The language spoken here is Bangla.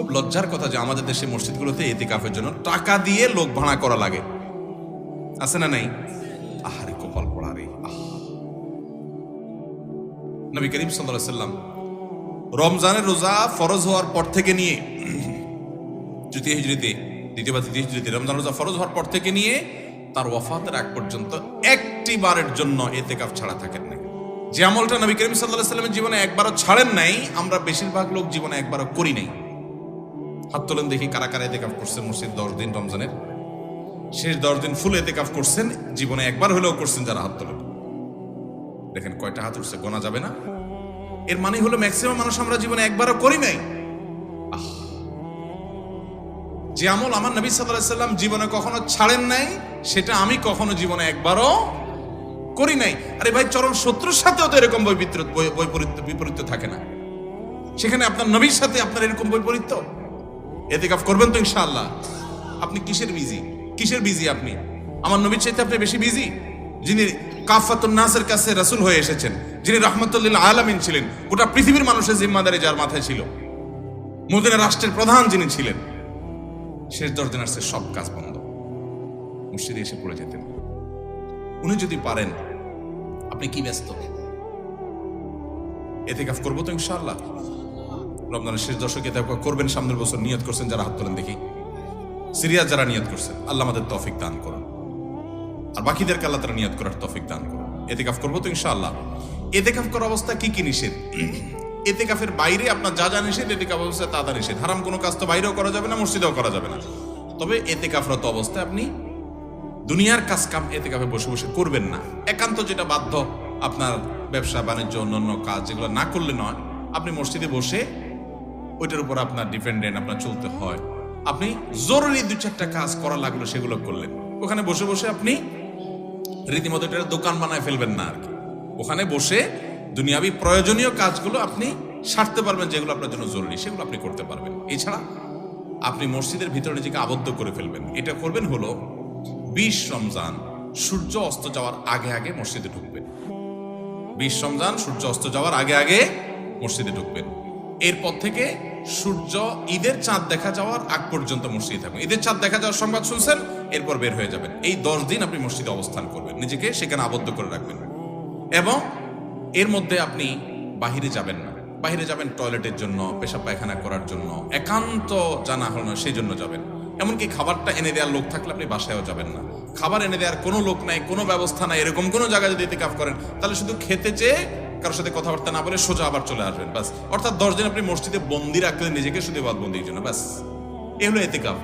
খুব লজ্জার কথা যে আমাদের দেশে মসজিদগুলোতে এতেকাফের জন্য টাকা দিয়ে লোক ভাড়া করা লাগে। আছে না নাই? আহারে কপাল পড়া রে নবী করিম সাল্লাম রমজানের রোজা ফরজ হওয়ার পর থেকে নিয়ে, তৃতীয় হিজড়িতে, দ্বিতীয় বা তৃতীয় হিজড়িতে রমজান রোজা ফরজ হওয়ার পর থেকে নিয়ে তার ওয়াফাতের আগ পর্যন্ত একটি বারের জন্য এতেকাফ ছাড়া থাকেন না। যে আমলটা নবী করিম সাল্লাহ সাল্লামের জীবনে একবারও ছাড়েন নাই, আমরা বেশিরভাগ লোক জীবনে একবারও করি নাই। হাত তোলেন দেখি কারা কারা এতেকাফ করছেন মসজিদ দশ দিন রমজানের। শেষ দশ দিন ফুল এতেকাফ করছেন, জীবনে একবার হলেও করছেন যারা হাত তোলেন। দেখেন কয়টা হাত উঠছে, গোনা যাবে না? এর মানে হলো ম্যাক্সিমাম মানুষ আমরা জীবনে একবারও করি নাই। যে আমল আমার নবী সাল্লাম জীবনে কখনো ছাড়েন নাই, সেটা আমি কখনো জীবনে একবারও করি নাই। আরে ভাই, চরম শত্রুর সাথেও তো এরকম বৈপরীত্য বিপরীত্য থাকে না। সেখানে আপনার নবীর সাথে আপনার এরকম বৈপরীত্য? এতে কাফ করবেন তো ইনশাআল্লাহ। আপনি কিসের বিজি? কিসের বিজি আপনি? আমার নবীর চাইতে আপনি বেশি বিজি? যিনি কাফাতুন নাসের কাছে রাসূল হয়ে এসেছেন, যিনি রহমতুল্লিল আলামিন ছিলেন, গোটা পৃথিবীর মানুষের জিম্মাদারি যার মাথায় ছিল। মদিনা রাষ্ট্রের প্রধান যিনি ছিলেন, শেষ দশ দিন আসছে, সব কাজ বন্ধ। মসজিদে এসে পড়ে যেতেন। উনি যদি পারেন, আপনি কি ব্যস্ত? এতে কাফ করব তো ইনশাআল্লাহ। রমজানের শেষ দশকে করবেন, সামনের বছর নিয়ত করছেন, যারা হাত তোলেন দেখি। সিরিয়াস যারা নিয়ত করছেন, আল্লাহ আমাদের তফিক দান করুন। আর বাকিদেরকে আল্লাহ তারা নিয়ত করার তফিক দান করুন। এতে কাফ করব তো ইনশাআল্লাহ। এতে কাফ করার অবস্থা কি কি নিষেধ? এতে কাফের বাইরে আপনার যা যা নিষেধ এতে কাফ অবস্থায় তা তা নিষেধ। হারাম কোনো কাজ তো বাইরেও করা যাবে না, মসজিদেও করা যাবে না। তবে এতে কাফরত অবস্থায় আপনি দুনিয়ার কাজ কাম এতে কাফে বসে বসে করবেন না। একান্ত যেটা বাধ্য আপনার ব্যবসা, বাণিজ্য, অন্যান্য কাজ যেগুলো না করলে নয়, আপনি মসজিদে বসে ওইটার উপর আপনার ডিপেন্ডেন্ট, আপনার চলতে হয়। আপনি জরুরি দু চারটা কাজ করা লাগল সেগুলো করলেন। ওখানে বসে বসে আপনি রীতিমতো এটা দোকান বানায় ফেলবেন না আর কি ওখানে বসে দুনিয়াবি প্রয়োজনীয় কাজগুলো আপনি সারতে পারবেন যেগুলো আপনার জন্য জরুরি, সেগুলো আপনি করতে পারবেন। এছাড়া আপনি মসজিদের ভিতরে নিজেকে আবদ্ধ করে ফেলবেন। এটা করবেন হলো বিশ রমজান, সূর্য অস্ত যাওয়ার আগে আগে মসজিদে ঢুকবেন। বিশ রমজান, সূর্য অস্ত যাওয়ার আগে আগে মসজিদে ঢুকবেন। এরপর থেকে সূর্য ঈদের চাঁদ দেখা যাওয়ার আগ পর্যন্ত মসজিদে থাকবেন। ঈদের চাঁদ দেখা যাওয়ার সংবাদ শুনছেন, এরপর বের হয়ে যাবেন। এই দশ দিন আপনি মসজিদে অবস্থান করবেন, নিজেকে সেখানে আবদ্ধ করে রাখবেন। এবং এর মধ্যে আপনি বাহিরে যাবেন না। বাহিরে যাবেন টয়লেটের জন্য, পেশাব পায়খানা করার জন্য, একান্ত জানা হল না, সেই জন্য যাবেন। এমনকি খাবারটা এনে দেওয়ার লোক থাকলে আপনি বাসায়ও যাবেন না। খাবার এনে দেওয়ার কোনো লোক নাই, কোনো ব্যবস্থা নাই, এরকম কোনো জায়গায় যদি কাপ করেন, তাহলে শুধু খেতে চেয়ে কারোর সাথে কথাবার্তা না বলে সোজা আবার চলে আসবেন, ব্যাস। অর্থাৎ দশ দিন আপনি মসজিদে বন্দি রাখলেন নিজেকে শুধু বাদ বন্দির জন্য, ব্যাস। এ হলো এতে কাপ